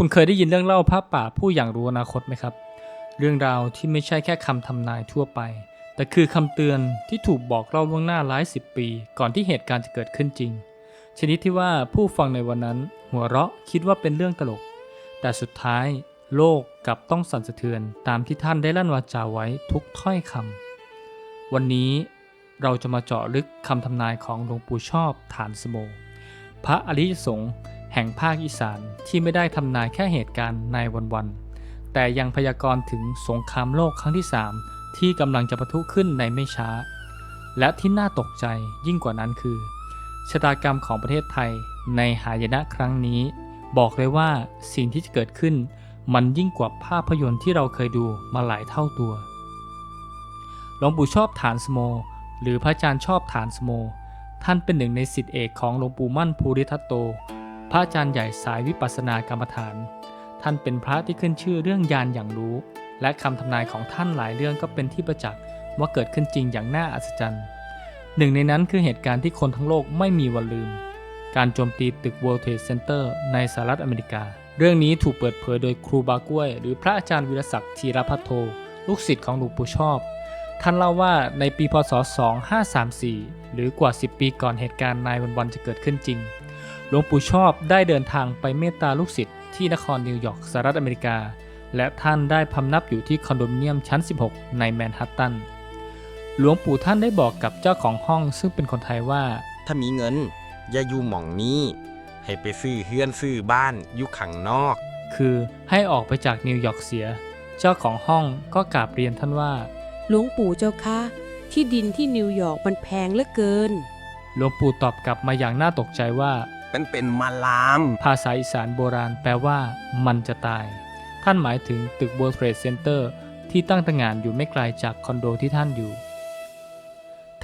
คุณเคยได้ยินเรื่องเล่าพระป่าผู้อย่างรู้อนาคตไหมครับ เรื่องราวที่ไม่ใช่แค่คำทำนายทั่วไป แต่คือคำเตือนที่ถูกบอกเล่าล่วงหน้าหลายสิบปี ก่อนที่เหตุการณ์จะเกิดขึ้นจริง ชนิดที่ว่าผู้ฟังในวันนั้น หัวเราะคิดว่าเป็นเรื่องตลก แต่สุดท้าย โลกกลับต้องสั่นสะเทือนตามที่ท่านได้ลั่นวาจาไว้ทุกถ้อยคำวันนี้เราจะมาเจาะลึกคำทำนายของหลวงปู่ชอบฐานสโม พระอริยสงฆ์ แห่งภาคอีสานที่ไม่ได้ทำนายแค่เหตุการณ์ในวันๆ แต่ยังพยากรณ์ถึงสงครามโลกครั้งที่ 3 ที่กำลังจะปะทุขึ้นในไม่ช้า และที่น่าตกใจยิ่งกว่านั้นคือ ชะตากรรมของประเทศไทยในหายนะครั้งนี้ บอกเลยว่าสิ่งที่จะเกิดขึ้น มันยิ่งกว่าภาพยนตร์ที่เราเคยดูมาหลายเท่าตัวหลวงปู่ชอบฐานสโม หรือพระอาจารย์ชอบฐานสโม ท่านเป็นหนึ่งในสิทธิเอกของหลวงปู่มั่นภูริทัตโต พระอาจารย์ใหญ่สายวิปัสสนากรรมฐาน ท่านเป็นพระที่ขึ้นชื่อเรื่องยานอย่างรู้ และคำทำนายของท่านหลายเรื่องก็เป็นที่ประจักษ์ว่าเกิดขึ้นจริงอย่างน่าอัศจรรย์ หนึ่งในนั้นคือเหตุการณ์ที่คนทั้งโลกไม่มีวันลืม การโจมตีตึก World Trade Center ในสหรัฐอเมริกา เรื่องนี้ถูกเปิดเผยโดยครูบากล้วย หรือพระอาจารย์วิรศักดิ์ธีรพัทโท ลูกศิษย์ของหลวงปู่ชอบ ท่านเล่าว่าในปีพศ 2534 หรือกว่า 10 ปีก่อนเหตุการณ์นายวันวันๆจะเกิดขึ้นจริง หลวงปู่ชอบได้เดินทางไปเมตตาลูกศิษย์ที่นครนิวยอร์กสหรัฐอเมริกา และท่านได้พำนับอยู่ที่คอนโดมิเนียมชั้น 16 ในแมนฮัตตัน หลวงปู่ท่านได้บอกกับเจ้าของห้องซึ่งเป็นคนไทยว่า ถ้ามีเงิน อย่าอยู่หม่องนี้ ให้ไปซื้อเฮือนซื้อบ้านอยู่ข้างนอก คือให้ออกไปจากนิวยอร์กเสีย เจ้าของห้องก็กราบเรียนท่านว่า หลวงปู่เจ้าคะที่ดินที่นิวยอร์กมันแพงเหลือเกิน หลวงปู่ตอบกลับมาอย่างน่าตกใจว่า มันเป็นมาลาม ภาษาอีสานโบราณแปลว่ามันจะตาย ท่านหมายถึงตึก World Trade Center ที่ตั้งตระหงานอยู่ไม่ไกลจากคอนโดที่ท่านอยู่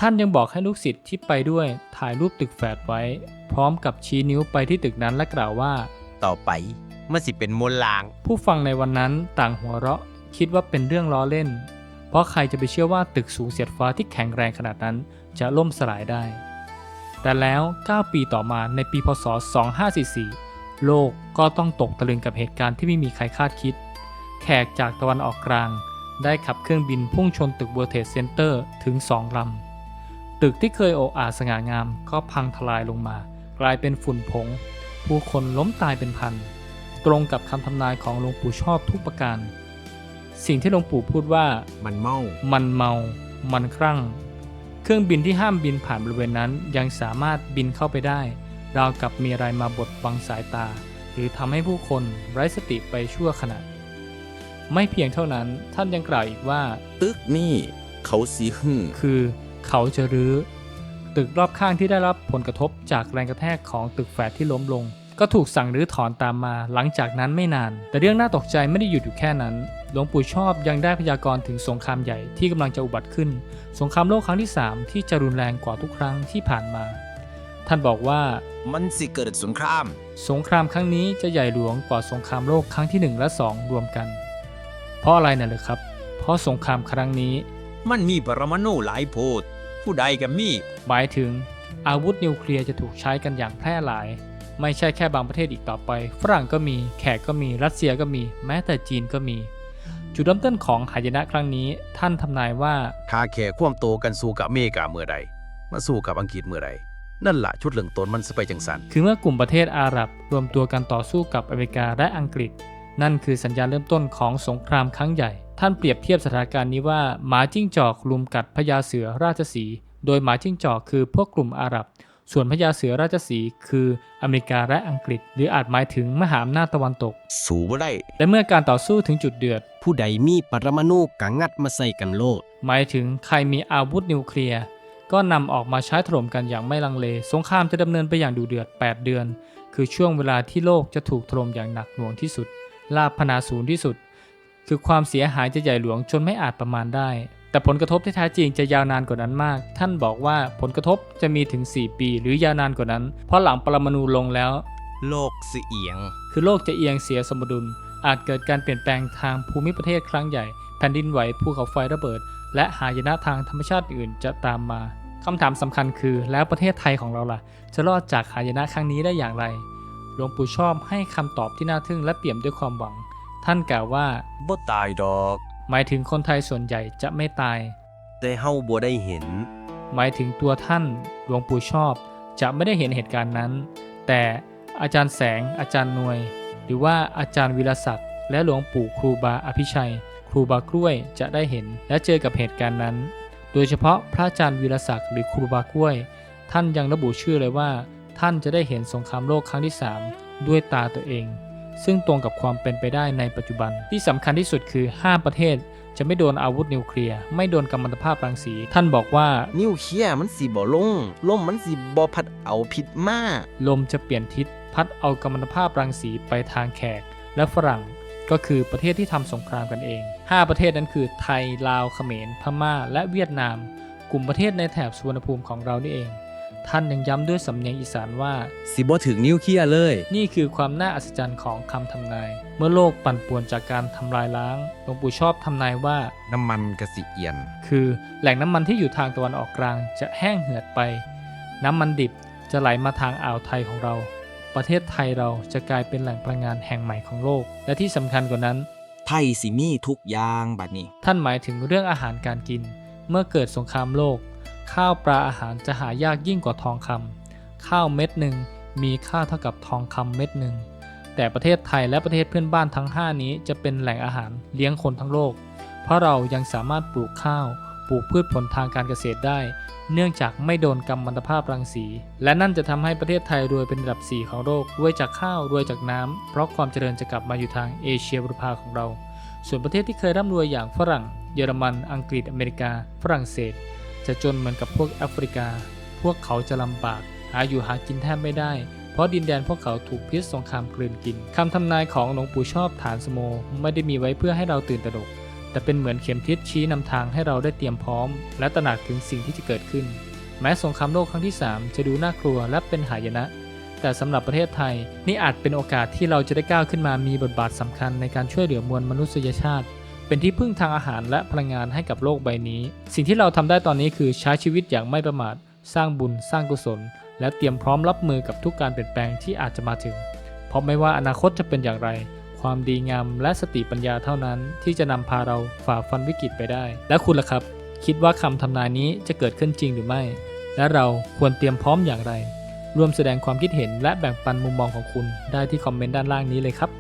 ท่านยังบอกให้ลูกศิษย์ที่ไปด้วยถ่ายรูปตึกแฝดไว้ พร้อมกับชี้นิ้วไปที่ตึกนั้นและกล่าวว่า ต่อไปมันสิเป็นมนต์ลาง ผู้ฟังในวันนั้นต่างหัวเราะ คิดว่าเป็นเรื่องล้อเล่น เพราะใครจะไปเชื่อว่าตึกสูงเสียดฟ้าที่แข็งแรงขนาดนั้นจะล่มสลายได้ แต่แล้ว 9 ปีต่อมาในปีพศ 2544 โลกก็ต้องตกตะลึงกับเหตุการณ์ที่ไม่มีใครคาดคิด แขกจากตะวันออกกลาง ได้ขับเครื่องบินพุ่งชนตึก World Trade Center ถึง 2 ลำ ตึกที่เคยโอ้อาสง่างามก็พังทลายลงมา กลายเป็นฝุ่นผง ผู้คนล้มตายเป็นพัน ตรงกับคำทำนายของหลวงปู่ชอบทุกประการ สิ่งที่หลวงปู่พูดว่า มันเมา มันเมา มันครั่ง เครื่องบินที่ห้ามบินผ่านบริเวณนั้นยังสามารถบินเข้าไปได้ ราวกับมีอะไรมาบดบังสายตา หรือทำให้ผู้คนไร้สติไปชั่วขณะไม่เพียงเท่านั้นท่านยังกล่าวอีกว่า ตึกนี่เขาสีหึ่งคือเขาจะรื้อ ตึกรอบข้างที่ได้รับผลกระทบจากแรงกระแทกของตึกแฝดที่ล้มลง ก็ถูกสั่งรื้อถอนตามมาหลังจากนั้นไม่นาน แต่เรื่องน่าตกใจไม่ได้หยุดอยู่แค่นั้น หลวงปู่ชอบยังได้พยากรณ์ถึงสงครามใหญ่ที่กำลังจะอุบัติขึ้น สงครามโลกครั้งที่ 3 ที่จะรุนแรงกว่าทุกครั้งที่ผ่านมา ท่านบอกว่ามันสิเกิดสงคราม สงครามครั้งนี้จะใหญ่หลวงกว่าสงครามโลกครั้งที่ 1 และ 2 รวมกัน เพราะอะไรน่ะเลยครับ เพราะสงครามครั้งนี้ มันมีปรมาณูหลายโพดผู้ใดก็มีหมายถึง อาวุธนิวเคลียร์จะถูกใช้กันอย่างแพร่หลาย ไม่ใช่แค่บางประเทศอีกต่อไป ฝรั่งก็มี แขกก็มี รัสเซียก็มี แม้แต่จีนก็มี จุดเริ่มต้นของหายนะครั้งนี้ ท่านทำนายว่าถ้าแค่ความโตกันสู้กับอเมริกาเมื่อใด มาสู้กับอังกฤษเมื่อใด นั่นละชุดเรื่องตนมันสไปจังสัน คือเมื่อกลุ่มประเทศอาหรับรวมตัวกันต่อสู้กับอเมริกาและอังกฤษ นั่นคือสัญญาณเริ่มต้นของสงครามครั้งใหญ่ ท่านเปรียบเทียบสถานการณ์นี้ว่าหมาจิ้งจอกลุมกัดพญาเสือราชสีห์โดยหมาจิ้งจอกคือพวกกลุ่มอาหรับ ส่วนพญาเสือราชสีห์คืออเมริกาและอังกฤษ หรืออาจหมายถึงมหาอำนาจตะวันตก สู้บ่ได้ และเมื่อการต่อสู้ถึงจุดเดือด ผู้ใดมีปรมาณูกังัดมาใส่กันโลด หมายถึงใครมีอาวุธนิวเคลียร์ก็นำออกมาใช้ถล่มกันอย่างไม่ลังเล สงครามจะดำเนินไปอย่างดูเดือด 8 เดือน คือช่วงเวลาที่โลกจะถูกถล่มอย่างหนักหน่วงที่สุด ลาภนาศูนย์ที่สุด คือความเสียหายจะใหญ่หลวงจนไม่อาจประมาณได้ แต่ผลกระทบที่แท้จริงจะยาวนานกว่านั้นมาก ท่านบอกว่าผลกระทบจะมีถึง 4 ปี หรือยาวนานกว่านั้น เพราะหลังปรมาณูลงแล้ว โลกสิเอียง คือโลกจะเอียงเสียสมดุล อาจเกิดการเปลี่ยนแปลงทางภูมิประเทศครั้งใหญ่ แผ่นดินไหวภูเขาไฟระเบิด และหายนะทางธรรมชาติอื่นจะตามมาคำถามสำคัญคือแล้วประเทศไทยของเราล่ะ จะรอดจากหายนะครั้งนี้ได้อย่างไรหลวงปู่ชอบให้คำตอบที่น่าทึ่งและเปี่ยมด้วยความหวัง ท่านกล่าวว่าบ่ตายดอก หมายถึงคนไทยส่วนใหญ่จะไม่ตาย แต่เฮาบ่ได้เห็น หมายถึงตัวท่านหลวงปู่ชอบ จะไม่ได้เห็นเหตุการณ์นั้น แต่อาจารย์แสง อาจารย์นวย หรือว่าอาจารย์วิรศักดิ์และหลวงปู่ครูบาอภิชัย ครูบากล้วยจะได้เห็นและเจอกับเหตุการณ์นั้น โดยเฉพาะพระอาจารย์วิรศักดิ์หรือครูบากล้วย ท่านยังระบุชื่อเลยว่า ท่านจะได้เห็นสงครามโลกครั้งที่ 3 ด้วยตาตัวเอง ซึ่งตรงกับความเป็นไปได้ในปัจจุบัน ที่สำคัญที่สุดคือ 5 ประเทศ จะไม่โดนอาวุธนิวเคลียร์ไม่โดนกัมมันตภาพรังสี ท่านบอกว่า นิวเคลียร์มันสิบ่ลงลมมันสิบ่พัดเอาพิษมาลมจะเปลี่ยนทิศพัดเอากัมมันตภาพรังสีไปทางแขก และฝรั่งก็คือประเทศที่ทำสงครามกันเอง 5 ประเทศนั้นคือไทยลาวเขมรพม่า และเวียดนาม กลุ่มประเทศในแถบสุวรรณภูมิของเรานี่เอง ท่านยังย้ำด้วยสำเนียงอีสานว่า สิบ่ถึงนิวเคลียร์เลย นี่คือความน่าอัศจรรย์ของคำทำนาย เมื่อโลกปั่นป่วนจากการทำลายล้างหลวงปู่ชอบทำนายว่า น้ำมันกระสิเอียน คือแหล่งน้ำมันที่อยู่ทางตะวันออกกลางจะแห้งเหือดไป น้ำมันดิบจะไหลมาทางอ่าวไทยของเรา ประเทศไทยเราจะกลายเป็นแหล่งพลังงานแห่งใหม่ของโลก และที่สำคัญกว่านั้น ไทยสิมีทุกอย่างบัดนี้ ท่านหมายถึงเรื่องอาหารการกิน เมื่อเกิดสงครามโลก ข้าวปลาอาหารจะหายากยิ่งกว่าทองคำข้าวเม็ดหนึ่งมีค่าเท่ากับทองคำเม็ดหนึ่งแต่ประเทศไทยและประเทศเพื่อนบ้านทั้ง 5 นี้จะเป็นแหล่งอาหารเลี้ยงคนทั้งโลก เพราะเรายังสามารถปลูกข้าว ปลูกพืชผลทางการเกษตรได้ เนื่องจากไม่โดนกัมมันตภาพรังสี และนั่นจะทำให้ประเทศไทยรวยเป็นอันดับ 4 ของโลกรวยจากข้าวรวยจากน้ำเพราะความเจริญจะกลับมาอยู่ทางเอเชียบุรพาของเรา ส่วนประเทศที่เคยร่ำรวยอย่างฝรั่ง เยอรมัน อังกฤษอเมริกา ฝรั่งเศส จะจนเหมือนกับพวกแอฟริกา พวกเขาจะลำบาก หาอยู่หากินแทบไม่ได้ เพราะดินแดนพวกเขาถูกพิษสงครามกลืนกินคำทำนายของหลวงปู่ชอบฐานสโมไม่ได้มีไว้เพื่อให้เราตื่นตระหนกแต่เป็นเหมือนเข็มทิศชี้นำทางให้เราได้เตรียมพร้อม และตระหนักถึงสิ่งที่จะเกิดขึ้น แม้สงครามโลกครั้งที่ 3 จะดูน่ากลัวและเป็นหายนะ แต่สำหรับประเทศไทย นี่อาจเป็นโอกาสที่เราจะได้ก้าวขึ้นมามีบทบาทสำคัญในการช่วยเหลือมวลมนุษยชาติ เป็นที่พึ่งทางอาหารและพลังงานให้กับโลกใบนี้ สิ่งที่เราทำได้ตอนนี้คือใช้ชีวิตอย่างไม่ประมาท สร้างบุญ สร้างกุศล และเตรียมพร้อมรับมือกับทุกการเปลี่ยนแปลงที่อาจจะมาถึง เพราะไม่ว่าอนาคตจะเป็นอย่างไร ความดีงามและสติปัญญาเท่านั้น ที่จะนำพาเราฝ่าฟันวิกฤตไปได้ และคุณล่ะครับ คิดว่าคำทำนายนี้จะเกิดขึ้นจริงหรือไม่ และเราควรเตรียมพร้อมอย่างไร ร่วมแสดงความคิดเห็นและแบ่งปันมุมมองของคุณได้ที่คอมเมนต์ด้านล่างนี้เลยครับ